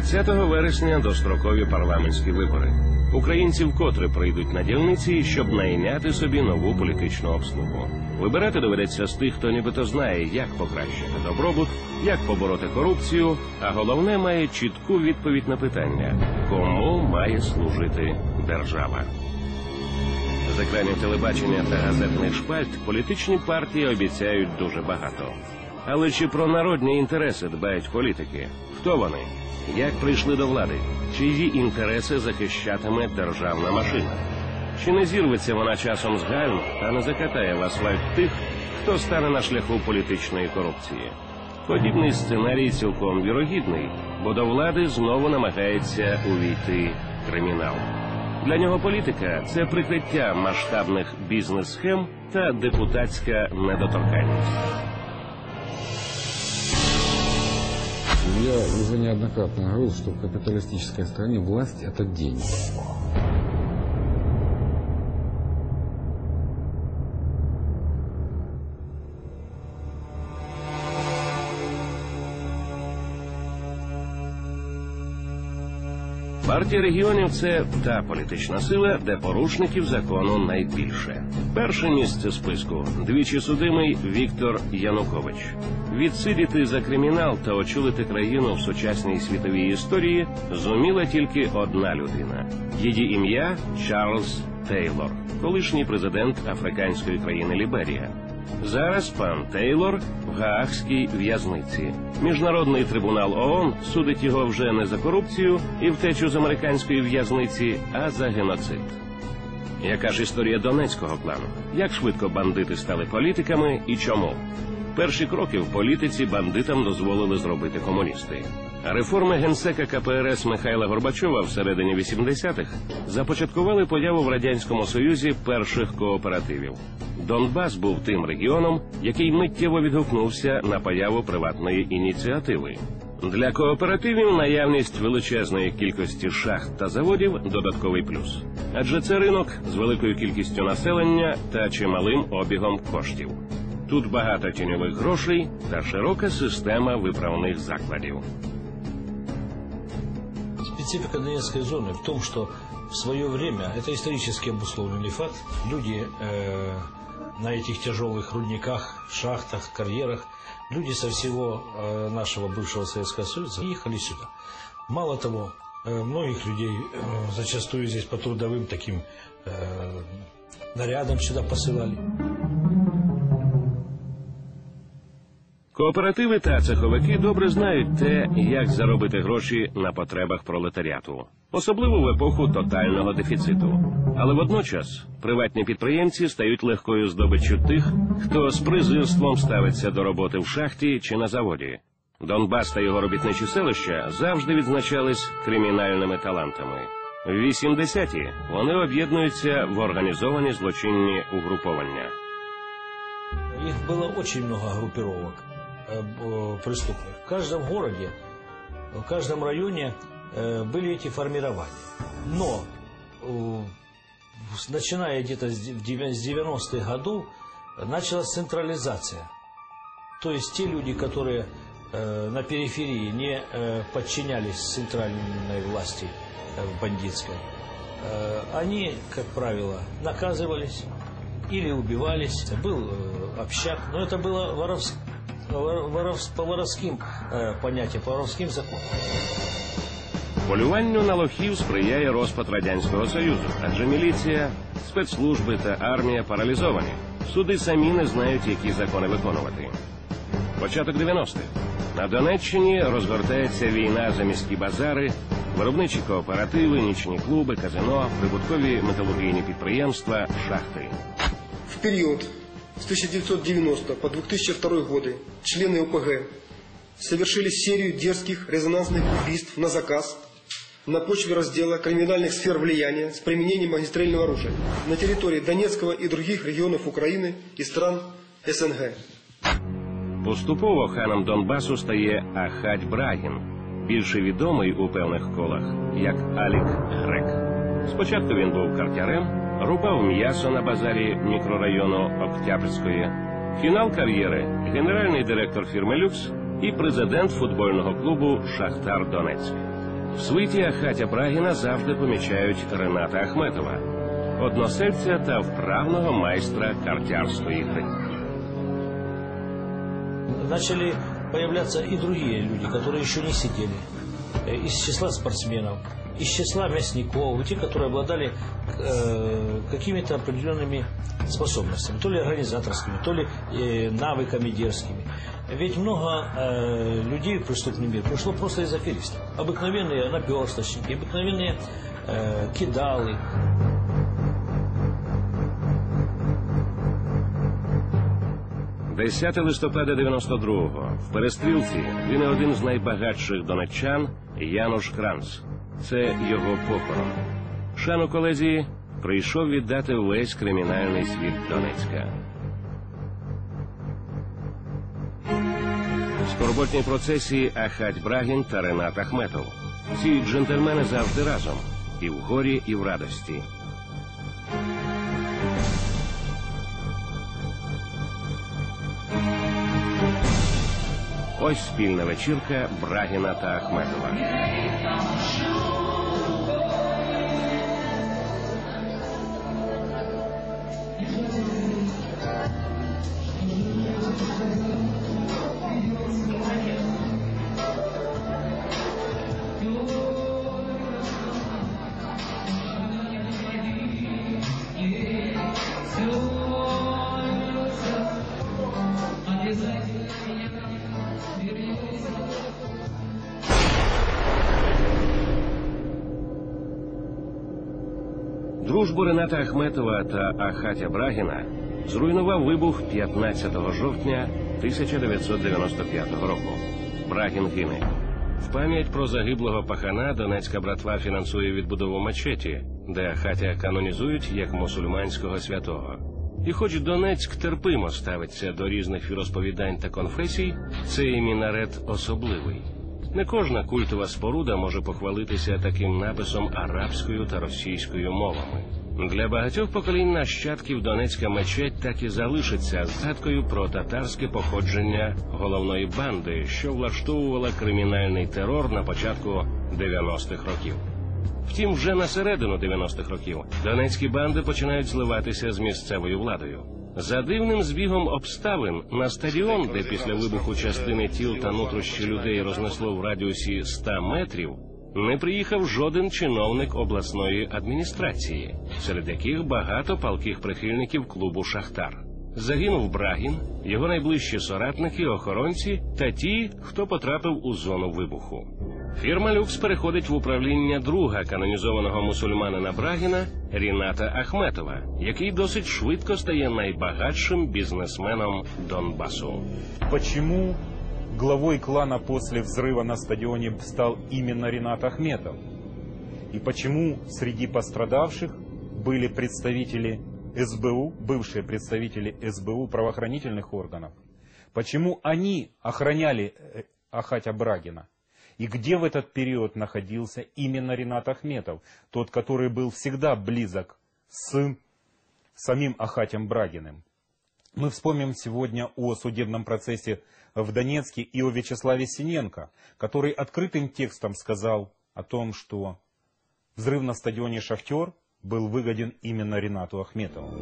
30 вересня дострокові парламентські вибори. Українці вкотре прийдуть на дільниці, щоб найняти собі нову політичну обслугу. Вибирати доведеться з тих, хто нібито знає, як покращити добробут, як побороти корупцію, а головне має чітку відповідь на питання, кому має служити держава. З екранів телебачення та газетних шпальт політичні партії обіцяють дуже багато. Але чи про народні інтереси дбають політики? Хто вони? Як прийшли до влади? Чиї інтереси захищатиме державна машина? Чи не зірветься вона часом з гальм та не закатає в асфальт тих, хто стане на шляху політичної корупції? Подібний сценарій цілком вірогідний, бо до влади знову намагається увійти кримінал. Для нього політика це прикриття масштабних бізнес-схем та депутатська недоторканність. Я уже неоднократно говорил, что в капиталистической стране власть – это деньги. Партія регіонів це та політична сила, де порушників закону найбільше. Перше місце списку двічі судимий Віктор Янукович. Відсидіти за кримінал та очолити країну в сучасній світовій історії зуміла тільки одна людина. Її ім'я Чарльз Тейлор, колишній президент африканської країни Ліберія. Зараз пан Тейлор в Гаагській в'язниці. Міжнародний трибунал ООН судить його вже не за корупцію і втечу з американської в'язниці, а за геноцид. Яка ж історія донецького клану? Як швидко бандити стали політиками і чому? Перші кроки в політиці бандитам дозволили зробити комуністи. Реформи генсека КПРС Михайла Горбачова всередині 80-х започаткували появу в радянському союзі перших кооперативів. Донбас був тим регіоном, який миттєво відгукнувся на появу приватної ініціативи. Для кооперативів наявність величезної кількості шахт та заводів додатковий плюс, адже це ринок з великою кількістю населення та чималим обігом коштів. Тут багато тіньових грошей та широка система виправних закладів. Специфика Донецкой зоны в том, что в свое время, это исторически обусловленный факт, люди э, на этих тяжелых рудниках, шахтах, карьерах, люди со всего э, нашего бывшего Советского Союза ехали сюда. Мало того, э, многих людей э, зачастую здесь по трудовым таким э, нарядам сюда посылали. Кооперативи та цеховики добре знають те, як заробити гроші на потребах пролетаріату, особливо в епоху тотального дефіциту. Але водночас приватні підприємці стають легкою здобиччю тих, хто з презирством ставиться до роботи в шахті чи на заводі. Донбас та його робітничі селища завжди відзначались кримінальними талантами. В 80-ті вони об'єднуються в організовані злочинні угруповання. Их было очень много группировок э, б- преступных. В каждом городе, в каждом районе э, были эти формирования. Но э, начиная где-то с де- в девя- с 90-х годов началась централизация. То есть те люди, которые э, на периферии не э, подчинялись центральной власти э, бандитской, э, они, как правило, наказывались или убивались. Был э, общак, но это было воровс- вор- воровс- по воровским э, понятиям, по воровским законам. Полюванню на лохів сприяє розпад радянського союзу, адже міліція, спецслужби та армія паралізовані. Суди самі не знають, які закони виконувати. Початок 90-х. На Донеччині розгортається війна за міські базари, виробничі кооперативи, нічні клуби, казино, прибуткові металургійні підприємства, шахти. В период с 1990 по 2002 годы члены ОПГ совершили серию дерзких резонансных убийств на заказ на почве раздела криминальных сфер влияния с применением огнестрельного оружия на территории Донецкого и других регионов Украины и стран СНГ. Поступово ханом Донбасу стає Ахадь Брагін, більше відомий у певних колах як Алік Грек. Спочатку він був картярем, Рубав м'ясо на базарі мікрорайону Октябрьської. Фінал кар'єри генеральний директор фірми Люкс і президент футбольного клубу Шахтар Донецьк. В свиті Ахатя Брагіна завжди помічають Рената Ахметова, односельця та вправного майстра картярської гри. Начали появляться и другие люди, которые еще не сидели. Э, Из числа спортсменов, из числа мясников, те, которые обладали э, какими-то определенными способностями, то ли организаторскими, то ли э, навыками дерзкими. Ведь много э, людей в преступный мир пришло просто из аферистов. Обыкновенные наперсточники, обыкновенные э, кидалы, 10 листопада 92-го в перестрілці він один з найбагатших донеччан Януш Кранц. Це його похорон. Шану колезі прийшов віддати весь кримінальний світ Донецька. Скорботні процесії Ахать Брагін та Ренат Ахметов. Ці джентльмени завжди разом і в горі, і в радості. Ось спільна вечірка Брагіна та Ахметова. Дружбу Рената Ахметова та Ахатя Брагіна зруйнував вибух 15 жовтня 1995 року. Брагін гине. В пам'ять про загиблого пахана Донецька братва фінансує відбудову мечеті, де Ахатя канонізують як мусульманського святого. І хоч Донецьк терпимо ставиться до різних віросповідань та конфесій, цей мінарет особливий. Не кожна культова споруда може похвалитися таким написом арабською та російською мовами. Для багатьох поколінь нащадків Донецька мечеть так і залишиться згадкою про татарське походження головної банди, що влаштовувала кримінальний терор на початку 90-х років. Втім, вже на середину 90-х років донецькі банди починають зливатися з місцевою владою. За дивним збігом обставин на стадіон, де після вибуху частини тіл та нутрощі людей рознесло в радіусі 100 метрів, не приїхав жоден чиновник обласної адміністрації, серед яких багато палких прихильників клубу Шахтар. Загинув Брагін, його найближчі соратники, охоронці та ті, хто потрапив у зону вибуху. Фірма Люкс переходить в управління друга канонізованого мусульманина Брагіна Ріната Ахметова, який досить швидко стає найбагатшим бізнесменом Донбасу. Почему главой клана после взрыва на стадионе стал именно Ренат Ахметов? И почему среди пострадавших были представители СБУ, бывшие представители СБУ правоохранительных органов? Почему они охраняли э, Ахатя Брагина? И где в этот период находился именно Ренат Ахметов, тот, который был всегда близок с самим Ахатем Брагиным? Мы вспомним сегодня о судебном процессе в Донецке и о Вячеславе Синенко, который открытым текстом сказал о том, что взрыв на стадионе «Шахтер» был выгоден именно Ренату Ахметову.